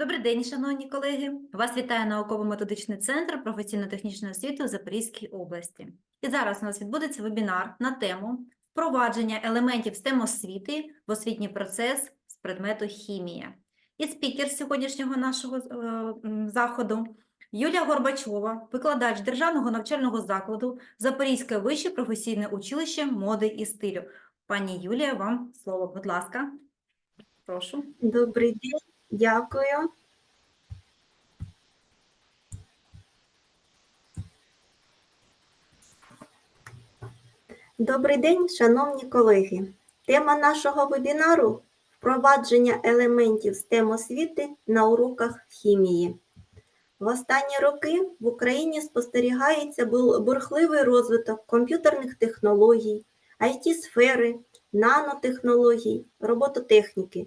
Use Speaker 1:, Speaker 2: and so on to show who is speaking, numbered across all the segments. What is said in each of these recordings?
Speaker 1: Добрий день, шановні колеги! Вас вітає науково-методичний центр професійно-технічної освіти у Запорізькій області. І зараз у нас відбудеться вебінар на тему впровадження елементів STEM освіти в освітній процес з предмету хімія. І спікер сьогоднішнього нашого е, заходу Юлія Горбачова, викладач Державного навчального закладу Запорізьке вище професійне училище моди і стилю. Пані Юлія, вам слово, будь ласка. Прошу.
Speaker 2: Добрий день, дякую. Добрий день, шановні колеги. Тема нашого вебінару впровадження елементів STEM освіти на уроках хімії. В останні роки в Україні спостерігається бурхливий розвиток комп'ютерних технологій, IT-сфери, нанотехнологій, робототехніки.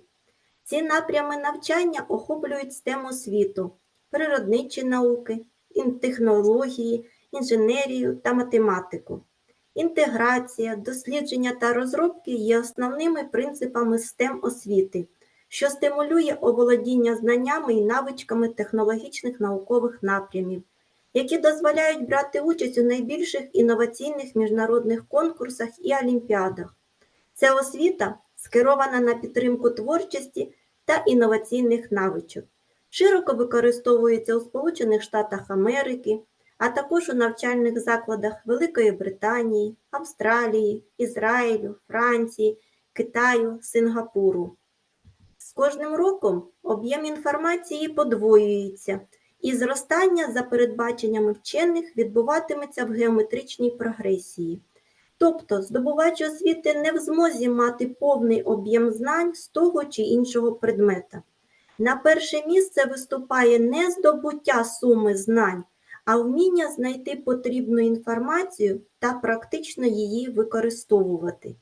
Speaker 2: Ці напрями навчання охоплюють STEM освіту, природничі науки, технології, інженерію та математику. Інтеграція, дослідження та розробки є основними принципами STEM освіти, що стимулює оволодіння знаннями і навичками технологічних наукових напрямів, які дозволяють брати участь у найбільших інноваційних міжнародних конкурсах і олімпіадах. Ця освіта скерована на підтримку творчості та інноваційних навичок. Широко використовується у Сполучених Штатах Америки, а також у навчальних закладах Великої Британії, Австралії, Ізраїлю, Франції, Китаю, Сингапуру. З кожним роком об'єм інформації подвоюється, і зростання за передбаченнями вчених відбуватиметься в геометричній прогресії. Тобто здобувач освіти не в змозі мати повний об'єм знань з того чи іншого предмета. На перше місце виступає не здобуття суми знань, а вміння знайти потрібну інформацію та практично її використовувати.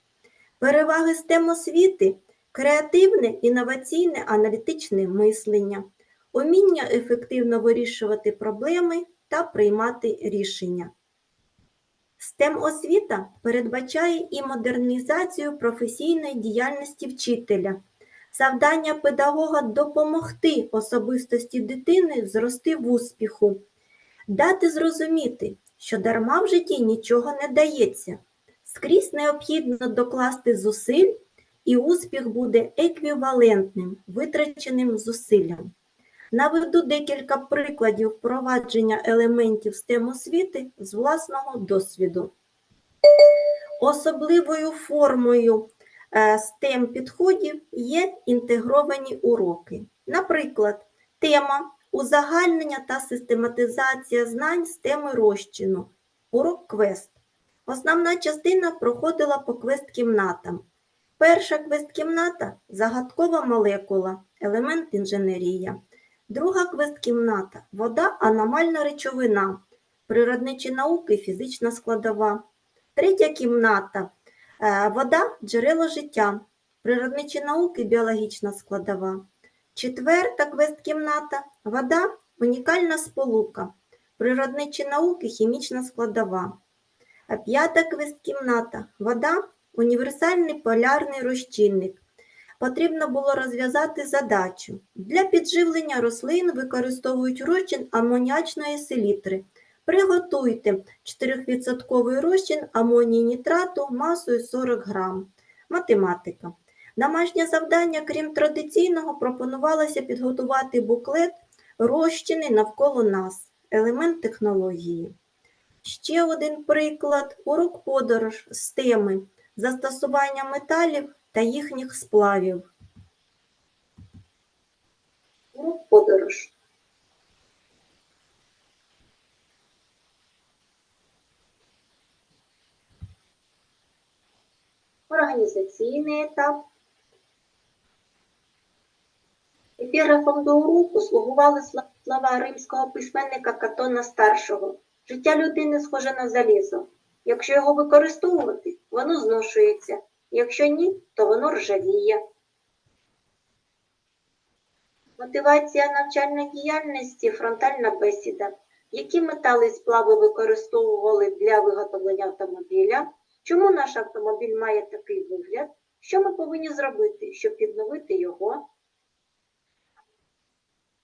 Speaker 2: Переваги STEM освіти креативне, інноваційне, аналітичне мислення, уміння ефективно вирішувати проблеми та приймати рішення. STEM освіта передбачає і модернізацію професійної діяльності вчителя. Завдання педагога допомогти особистості дитини зрости в успіху, дати зрозуміти, що дарма в житті нічого не дається. Скрізь необхідно докласти зусиль, і успіх буде еквівалентним витраченим зусиллям. Наведу декілька прикладів впровадження елементів STEM освіти з власного досвіду. Особливою формою е, STEM підходів є інтегровані уроки. Наприклад, тема узагальнення та систематизація знань з теми розчину. Урок квест. Основна частина проходила по квест-кімнатам. Перша квест-кімната загадкова молекула, елемент інженерія. Друга квест-кімната вода аномальна речовина, природничі науки, фізична складова. Третя кімната е, вода джерело життя, природничі науки, біологічна складова. Четверта квест-кімната вода унікальна сполука, природничі науки, хімічна складова. П'ята квест-кімната вода універсальний полярний розчинник. Потрібно було розв'язати задачу. Для підживлення рослин використовують розчин амоніачної селітри. Приготуйте 4% розчин амонії нітрату масою 40 грам. Математика. Домашнє завдання, крім традиційного, пропонувалося підготувати буклет розчини навколо нас, елемент технології. Ще один приклад урок подорож з теми застосування металів та їхніх сплавів. Урок подорож. Організаційний етап. Епіграфом до уроку слугували слова римського письменника Катона Старшого. Життя людини схоже на залізо. Якщо його використовувати, воно зношується. Якщо ні, то воно ржавіє. Мотивація навчальної діяльності фронтальна бесіда. Які метали і сплави використовували для виготовлення автомобіля? Чому наш автомобіль має такий вигляд? Що ми повинні зробити, щоб відновити його?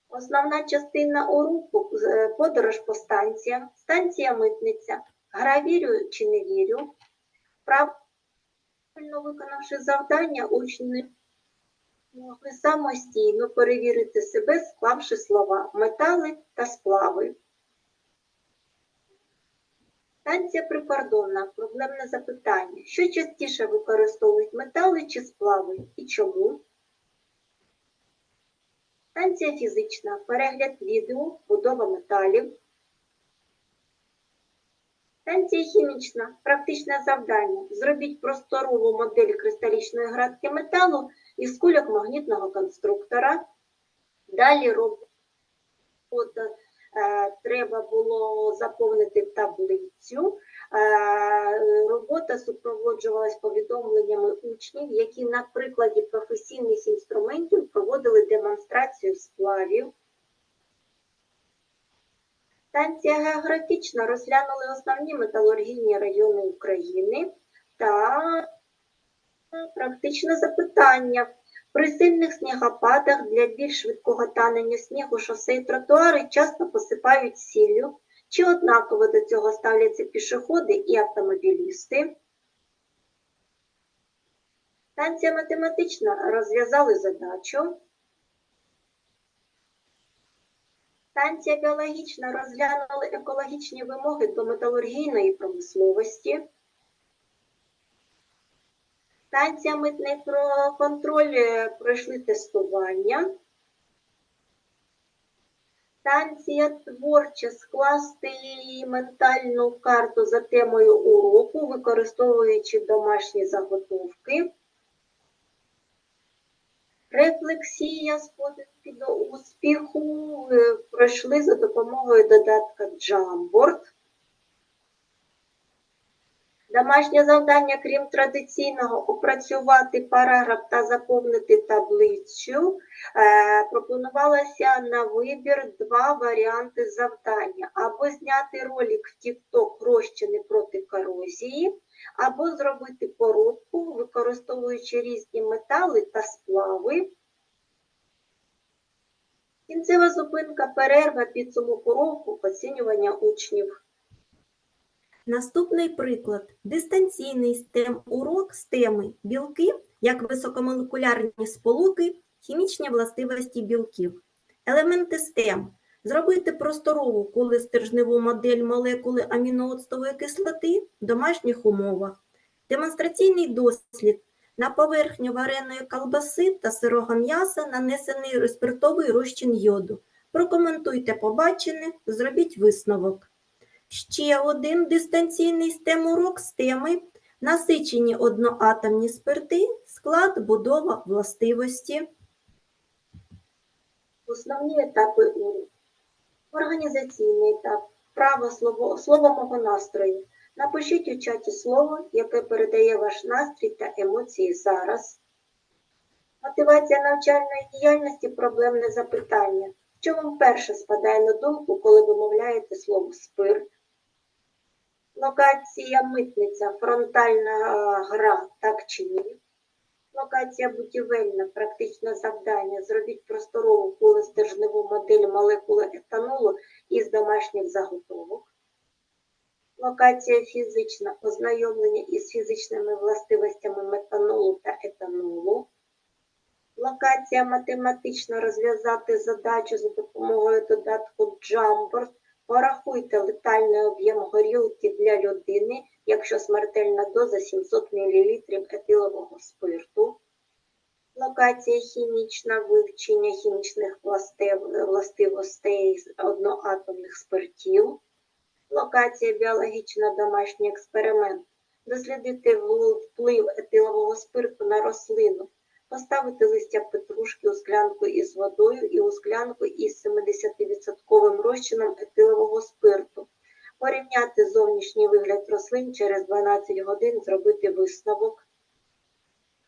Speaker 2: Основна частина уроку е, подорож по станціям, станція митниця, гра вірю чи не вірю. Правильно виконавши завдання, учні могли самостійно перевірити себе, склавши слова метали та сплави. Станція прикордонна. Проблемне запитання. Що частіше використовують метали чи сплави і чому? Станція фізична. Перегляд відео, будова металів. Станція хімічна. Практичне завдання. Зробіть просторову модель кристалічної градки металу із кульок магнітного конструктора. Далі робота е, треба було заповнити таблицю. Е, Робота супроводжувалась повідомленнями учнів, які на прикладі професійних інструментів проводили демонстрацію сплавів. Станція географічна розглянули основні металургійні райони України та практичне запитання. При сильних снігопадах для більш швидкого танення снігу шосе і тротуари часто посипають сіллю. Чи однаково до цього ставляться пішоходи і автомобілісти? Станція математична розв'язали задачу. Станція біологічна розглянули екологічні вимоги до металургійної промисловості. Станція митний контроль е, пройшли тестування. Станція творча скласти ментальну карту за темою уроку, використовуючи домашні заготовки. Рефлексія з до успіху е, пройшли за допомогою додатка Jamboard. Домашнє завдання, крім традиційного, опрацювати параграф та заповнити таблицю. Е, пропонувалося на вибір два варіанти завдання: або зняти ролик в TikTok розчини проти корозії, або зробити поробку, використовуючи різні метали та сплави. Кінцева зупинка, перерва, підсумок уроку, оцінювання учнів. Наступний приклад. Дистанційний STEM урок з теми білки як високомолекулярні сполуки, хімічні властивості білків. Елементи STEM. Зробити просторову колистержневу модель молекули амінооцтової кислоти в домашніх умовах. Демонстраційний дослід. На поверхню вареної колбаси та сирого м'яса нанесений респиртовий розчин йоду. Прокоментуйте побачене, зробіть висновок. Ще один дистанційний STEM-урок з теми насичені одноатомні спирти, склад, будова, властивості. Основні етапи уроку. Організаційний етап. Право слово, слово мого настрою. Напишіть у чаті слово, яке передає ваш настрій та емоції зараз. Мотивація навчальної діяльності проблемне запитання. Що вам перше спадає на думку, коли вимовляєте слово спирт? Локація митниця, фронтальна гра, так чи ні? Локація будівельна, практичне завдання. Зробіть просторову кулестержневу модель молекули етанолу із домашніх заготовок. Локація фізична, ознайомлення із фізичними властивостями метанолу та етанолу. Локація математична розв'язати задачу за допомогою додатку Jamboard. Порахуйте летальний об'єм горілки для людини, якщо смертельна доза 700 мл етилового спирту. Локація хімічна вивчення хімічних властив- властивостей одноатомних спиртів. Локація біологічна домашній експеримент. Дослідити вплив етилового спирту на рослину. Поставити листя петрушки у склянку із водою і у склянку із 70% розчином етилового спирту. Порівняти зовнішній вигляд рослин через 12 годин, зробити висновок.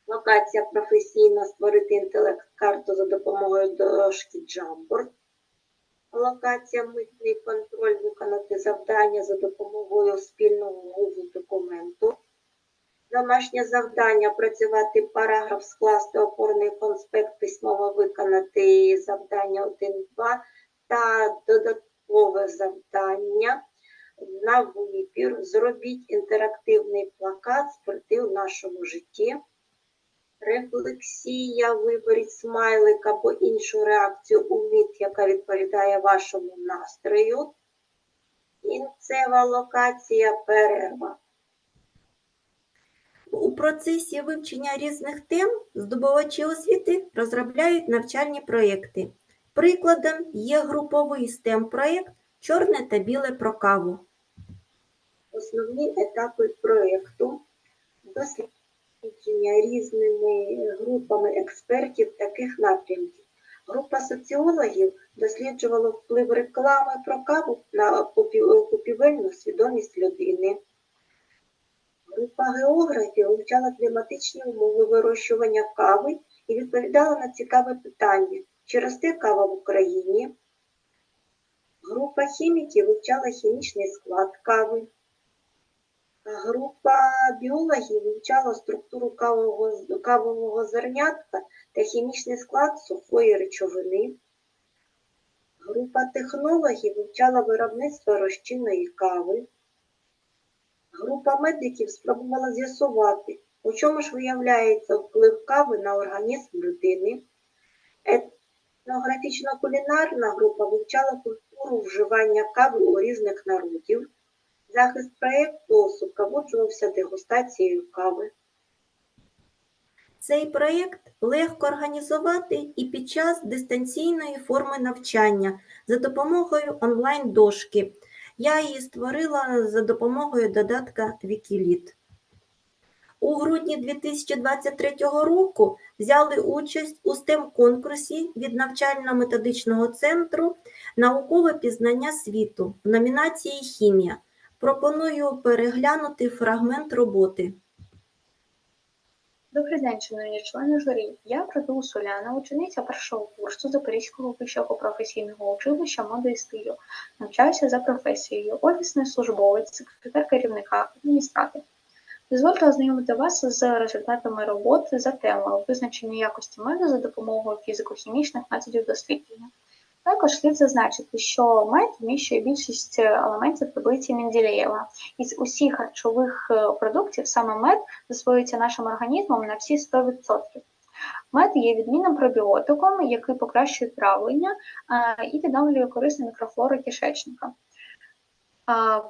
Speaker 2: Локація професійна створити інтелект-карту за допомогою дошки Jamboard. Локація митний контроль виконати завдання за допомогою спільного Google документу. Домашнє завдання працювати параграф, скласти опорний конспект, письмово виконати завдання 1-2 та додаткове завдання на вибір. Зробіть інтерактивний плакат «Спорти в нашому житті. Рефлексія, виберіть смайлик або іншу реакцію у міт, яка відповідає вашому настрою. Кінцева локація перерва. У процесі вивчення різних тем здобувачі освіти розробляють навчальні проєкти. Прикладом є груповий STEM-проєкт Чорне та біле про каву. Основні етапи проєкту дослідження різними групами експертів таких напрямків. Група соціологів досліджувала вплив реклами про каву на купівельну свідомість людини. Група географів вивчала кліматичні умови вирощування кави і відповідала на цікаве питання, чи росте кава в Україні. Група хіміків вивчала хімічний склад кави. Група біологів вивчала структуру кавового, кавового зернятка та хімічний склад сухої речовини. Група технологів вивчала виробництво розчинної кави. Група медиків спробувала з'ясувати, у чому ж виявляється вплив кави на організм людини. Етнографічно-кулінарна група вивчала культуру вживання кави у різних народів. Захист проєкту супроводжувався дегустацією кави. Цей проєкт легко організувати і під час дистанційної форми навчання за допомогою онлайн-дошки. Я її створила за допомогою додатка Wikilead. У грудні 2023 року взяли участь у STEM-конкурсі від навчально-методичного центру Наукове пізнання світу в номінації Хімія. Пропоную переглянути фрагмент роботи.
Speaker 3: Добрий день, шановні члени журі. Я Радул Соляна, учениця першого курсу Запорізького вищого професійного училища моди і стилю. Навчаюся за професією офісний службовець, секретар керівника, адміністратор. Дозвольте ознайомити вас з результатами роботи за темою визначення якості меду за допомогою фізико-хімічних методів дослідження. Також слід зазначити, що мед вміщує більшість елементів таблиці Менделєєва. Із усіх харчових е, продуктів саме мед засвоюється нашим організмом на всі 100%. Мед є відмінним пробіотиком, який покращує травлення е, і відновлює корисну мікрофлору кишечника. Е,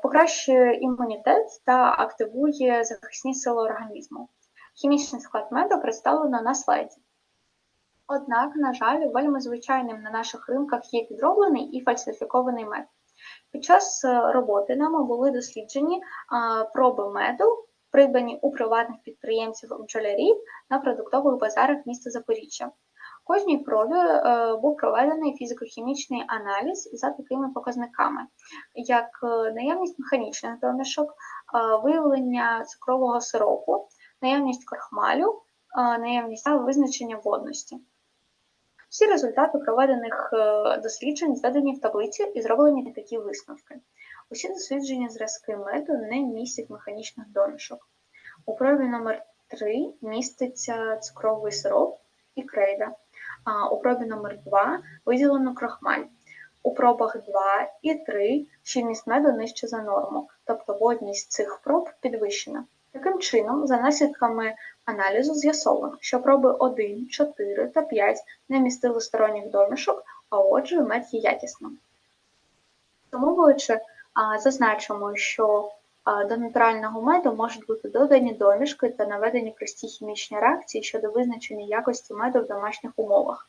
Speaker 3: Покращує імунітет та активує захисні сили організму. Хімічний склад меду представлено на слайді. Однак, на жаль, вельми звичайним на наших ринках є підроблений і фальсифікований мед. Під час е, роботи нами були досліджені а, проби меду, придбані у приватних підприємців бджолярів на продуктових базарах міста Запоріжжя. Кожній пробі е, був проведений фізико-хімічний аналіз за такими показниками, як е, наявність механічних домішок, е, виявлення цукрового сиропу, наявність крохмалю, е, наявність визначення водності. Всі результати проведених е, досліджень зведені в таблиці і зроблені такі висновки. Усі досліджені зразки меду не містять механічних домішок. У пробі номер 3 міститься цукровий сироп і крейда, а у пробі номер 2 виділено крохмаль. У пробах 2 і 3 щільність меду нижче за норму, тобто водність цих проб підвищена. Таким чином, за наслідками аналізу з'ясовано, що проби 1, 4 та 5 не містили сторонніх домішок, а отже, мед є якісним. Підсумовуючи, зазначимо, що до натурального меду можуть бути додані домішки та наведені прості хімічні реакції щодо визначення якості меду в домашніх умовах.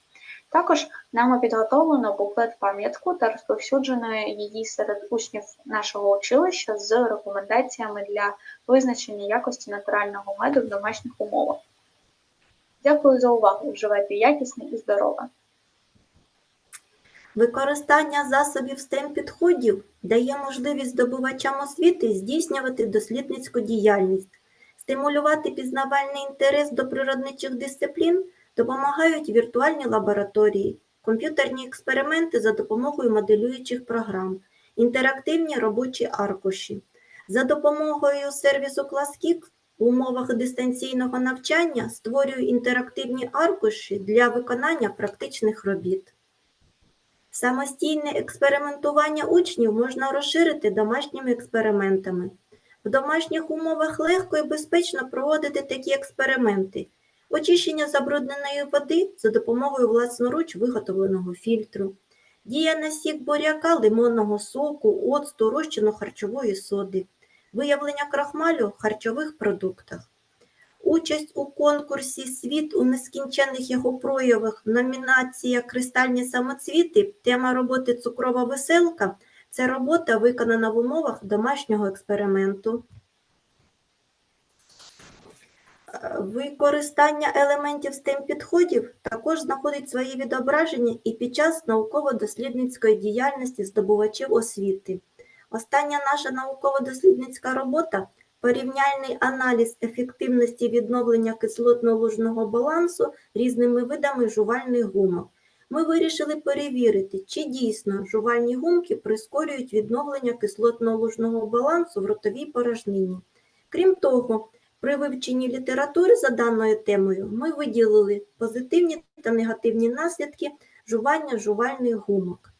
Speaker 3: Також нами підготовлено буклет пам'ятку та розповсюджено її серед учнів нашого училища з рекомендаціями для визначення якості натурального меду в домашніх умовах. Дякую за увагу. Вживайте якісне і здорове.
Speaker 2: Використання засобів STEM-підходів дає можливість здобувачам освіти здійснювати дослідницьку діяльність, стимулювати пізнавальний інтерес до природничих дисциплін допомагають віртуальні лабораторії, комп'ютерні експерименти за допомогою моделюючих програм, інтерактивні робочі аркуші. За допомогою сервісу ClassKick В умовах дистанційного навчання створюю інтерактивні аркуші для виконання практичних робіт. Самостійне експериментування учнів можна розширити домашніми експериментами. В домашніх умовах легко і безпечно проводити такі експерименти. Очищення забрудненої води за допомогою власноруч виготовленого фільтру, дія на сік буряка, лимонного соку, оцту, розчину харчової соди, виявлення крахмалю в харчових продуктах. Участь у конкурсі Світ у нескінченних його проявах, номінація Кристальні самоцвіти, тема роботи Цукрова веселка це робота, виконана в умовах домашнього експерименту. Використання елементів STEM підходів також знаходить свої відображення і під час науково-дослідницької діяльності здобувачів освіти. Остання наша науково-дослідницька робота порівняльний аналіз ефективності відновлення кислотно-лужного балансу різними видами жувальних гумок. Ми вирішили перевірити, чи дійсно жувальні гумки прискорюють відновлення кислотно-лужного балансу в ротовій порожнині. Крім того, при вивченні літератури за даною темою ми виділили позитивні та негативні наслідки жування жувальних гумок.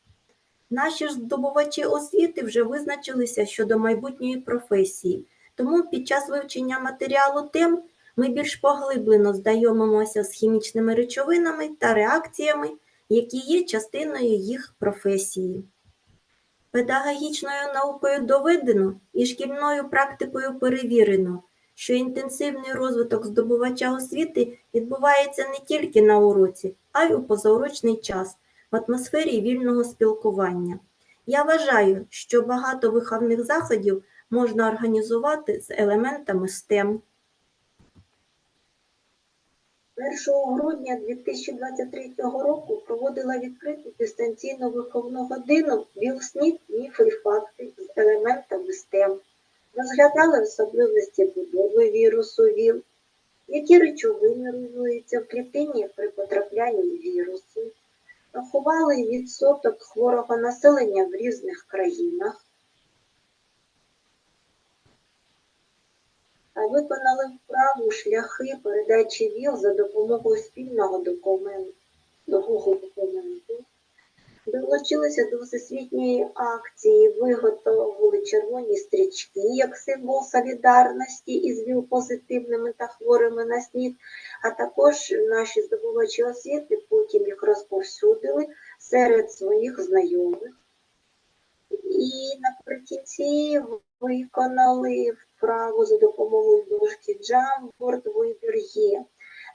Speaker 2: Наші ж здобувачі освіти вже визначилися щодо майбутньої професії, тому під час вивчення матеріалу тем ми більш поглиблено знайомимося з хімічними речовинами та реакціями, які є частиною їх професії. Педагогічною наукою доведено і шкільною практикою перевірено, що інтенсивний розвиток здобувача освіти відбувається не тільки на уроці, а й у позаурочний час в атмосфері вільного спілкування. Я вважаю, що багато виховних заходів можна організувати з елементами STEM. 1 грудня 2023 року проводила відкриту дистанційну виховну годину «Білснід. Міфи і факти» з елементами STEM. Розглядали особливості будови вірусу ВІЛ, які речовини руйнуються в клітині при потраплянні вірусу, рахували відсоток хворого населення в різних країнах, а виконали вправу шляхи передачі ВІЛ за допомогою спільного документу, документу. Долучилися до всесвітньої акції, виготовили червоні стрічки як символ солідарності із ВІЛ-позитивними та хворими на СНІД, а також наші здобувачі освіти потім їх розповсюдили серед своїх знайомих. І наприкінці виконали вправу за допомогою дошки Jamboard вибір є.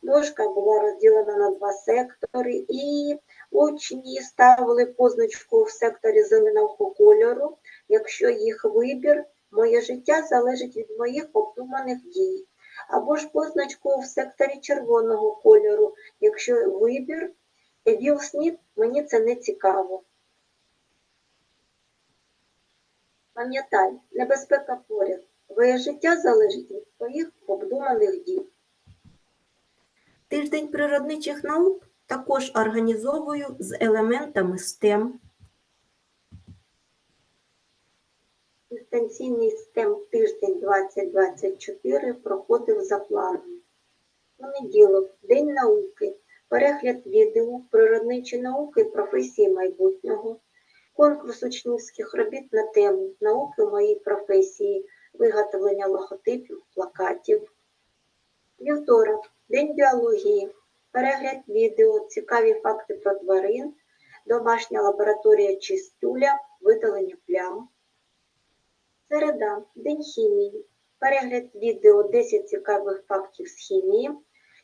Speaker 2: Дошка була розділена на два сектори, і учні ставили позначку в секторі зеленого кольору, якщо їх вибір, моє життя залежить від моїх обдуманих дій. Або ж позначку в секторі червоного кольору, якщо вибір, Віл Сміт, мені це не цікаво. Пам'ятай, небезпека поряд. Твоє життя залежить від твоїх обдуманих дій. Тиждень природничих наук також організовую з елементами STEM. Дистанційний STEM тиждень 2024 проходив за планом. Понеділок, День науки, перегляд відео, природничі науки, професії майбутнього, конкурс учнівських робіт на тему науки моїй професії, виготовлення логотипів, плакатів. Вівторок, День біології, перегляд відео, цікаві факти про тварин, домашня лабораторія чистюля, видалення плям. Середа, День хімії, перегляд відео 10 цікавих фактів з хімії,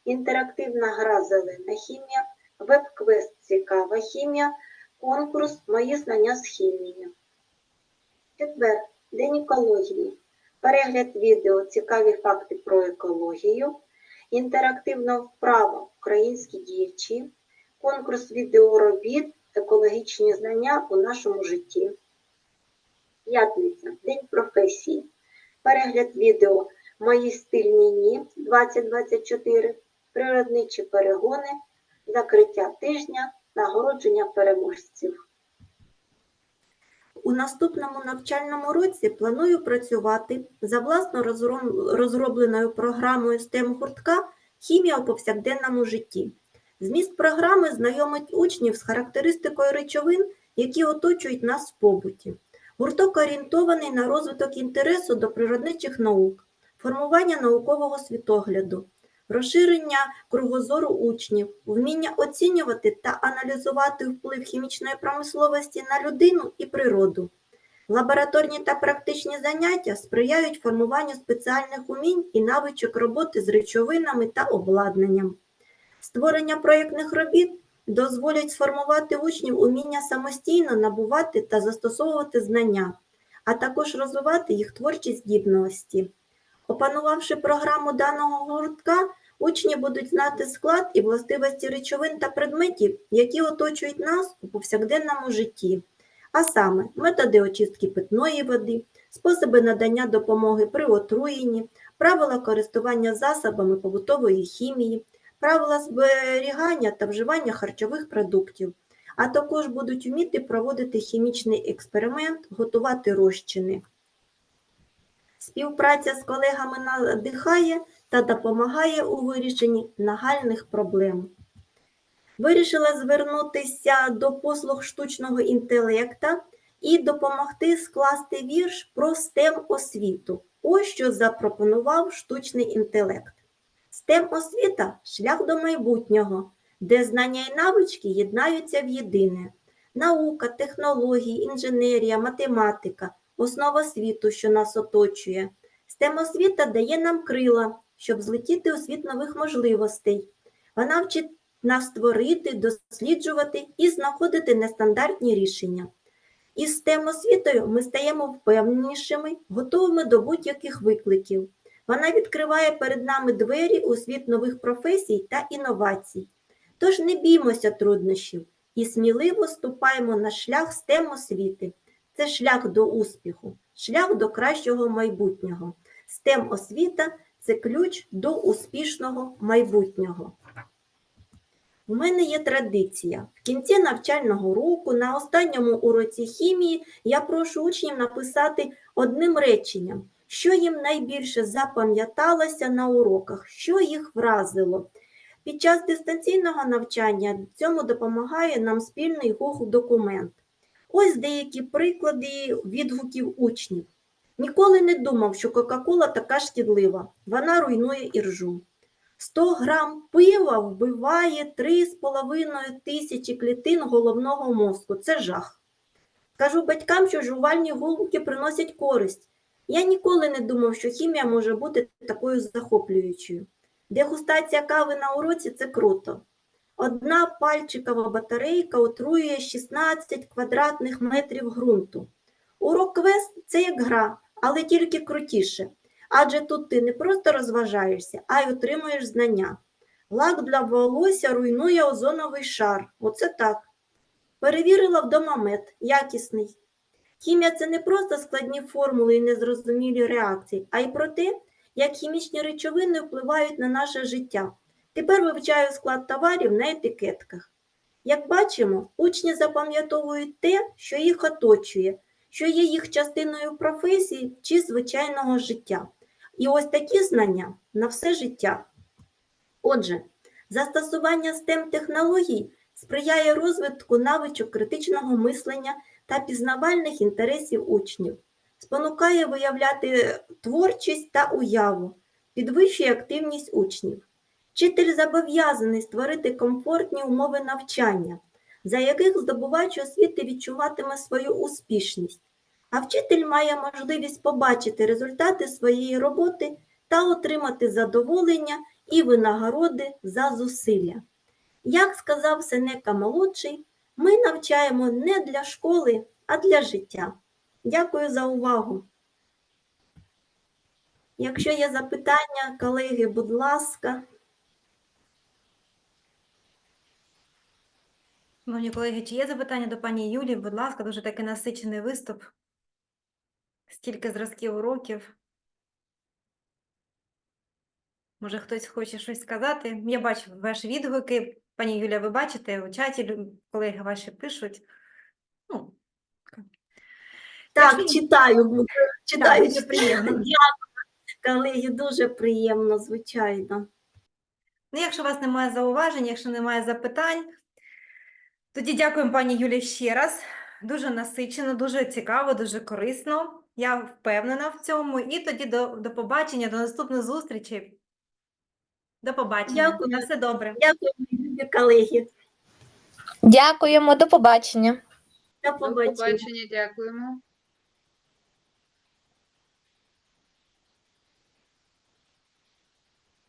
Speaker 2: інтерактивна гра Зелена хімія, веб-квест Цікава хімія, конкурс Мої знання з хімії. Четвер, День екології, перегляд відео Цікаві факти про екологію, інтерактивна вправа Українські діячі, конкурс відеоробіт Екологічні знання у нашому житті. П'ятниця, День професії. Перегляд відео Мої стильні ні 2024, природничі перегони, закриття тижня, нагородження переможців. У наступному навчальному році планую працювати за власно розробленою програмою STEM гуртка Хімія у повсякденному житті. Зміст програми знайомить учнів з характеристикою речовин, які оточують нас в побуті. Гурток орієнтований на розвиток інтересу до природничих наук, формування наукового світогляду, розширення кругозору учнів, вміння оцінювати та аналізувати вплив хімічної промисловості на людину і природу. Лабораторні та практичні заняття сприяють формуванню спеціальних умінь і навичок роботи з речовинами та обладнанням. Створення проєктних робіт дозволять сформувати учнів уміння самостійно набувати та застосовувати знання, а також розвивати їх творчі здібності. Опанувавши програму даного гуртка, учні будуть знати склад і властивості речовин та предметів, які оточують нас у повсякденному житті, а саме методи очистки питної води, способи надання допомоги при отруєнні, правила користування засобами побутової хімії, правила зберігання та вживання харчових продуктів, а також будуть вміти проводити хімічний експеримент, готувати розчини. Співпраця з колегами надихає та допомагає у вирішенні нагальних проблем. Вирішила звернутися до послуг штучного інтелекта і допомогти скласти вірш про STEM освіту. Ось що запропонував штучний інтелект. STEM освіта шлях до майбутнього, де знання і навички єднаються в єдине. Наука, технології, інженерія, математика основа світу, що нас оточує. STEM освіта дає нам крила, щоб злетіти у світ нових можливостей. Вона вчить нас створити, досліджувати і знаходити нестандартні рішення. Із STEM освітою ми стаємо впевненішими, готовими до будь-яких викликів. Вона відкриває перед нами двері у світ нових професій та інновацій. Тож не біймося труднощів і сміливо ступаємо на шлях STEM освіти. Це шлях до успіху, шлях до кращого майбутнього. STEM освіта це ключ до успішного майбутнього. У мене є традиція. В кінці навчального року, на останньому уроці хімії, я прошу учнів написати одним реченням, що їм найбільше запам'яталося на уроках, що їх вразило. Під час дистанційного навчання цьому допомагає нам спільний Google документ. Ось деякі приклади відгуків учнів. Ніколи не думав, що Кока-Кола така шкідлива. Вона руйнує іржу. 100 грам пива вбиває 3,5 тисячі клітин головного мозку. Це жах. Кажу батькам, що жувальні гулки приносять користь. Я ніколи не думав, що хімія може бути такою захоплюючою. Дегустація кави на уроці це круто. Одна пальчикова батарейка отруює 16 квадратних метрів ґрунту. Урок квест це як гра, але тільки крутіше. Адже тут ти не просто розважаєшся, а й отримуєш знання. Лак для волосся руйнує озоновий шар. Оце так. Перевірила вдома мед, якісний. Хімія це не просто складні формули і незрозумілі реакції, а й про те, як хімічні речовини впливають на наше життя. Тепер вивчаю склад товарів на етикетках. Як бачимо, учні запам'ятовують те, що їх оточує, що є їх частиною професії чи звичайного життя. І ось такі знання на все життя. Отже, застосування STEM-технологій сприяє розвитку навичок критичного мислення та пізнавальних інтересів учнів, спонукає виявляти творчість та уяву, підвищує активність учнів. Вчитель зобов'язаний створити комфортні умови навчання, за яких здобувач освіти відчуватиме свою успішність, а вчитель має можливість побачити результати своєї роботи та отримати задоволення і винагороди за зусилля. Як сказав Сенека молодший, ми навчаємо не для школи, а для життя. Дякую за увагу. Якщо є запитання, колеги, будь ласка.
Speaker 1: Шановні колеги, чи є запитання до пані Юлії? Будь ласка, дуже такий насичений виступ. Стільки зразків уроків. Може, хтось хоче щось сказати? Я бачу ваші відгуки. Пані Юлія, ви бачите у чаті, колеги ваші пишуть. Ну,
Speaker 2: Так,
Speaker 1: Якщо-
Speaker 2: читаю, буду- читаю.
Speaker 1: дуже приємно.
Speaker 2: Дякую, колеги, дуже приємно, звичайно.
Speaker 1: Ну, якщо у вас немає зауважень, якщо немає запитань, тоді дякуємо пані Юлі ще раз. Дуже насичено, дуже цікаво, дуже корисно. Я впевнена в цьому. І тоді до, до побачення, до наступних зустрічей. До побачення.
Speaker 2: Дякую.
Speaker 1: На все добре.
Speaker 2: Дякую, колеги.
Speaker 4: Дякуємо, до побачення.
Speaker 2: До
Speaker 5: побачення, дякуємо.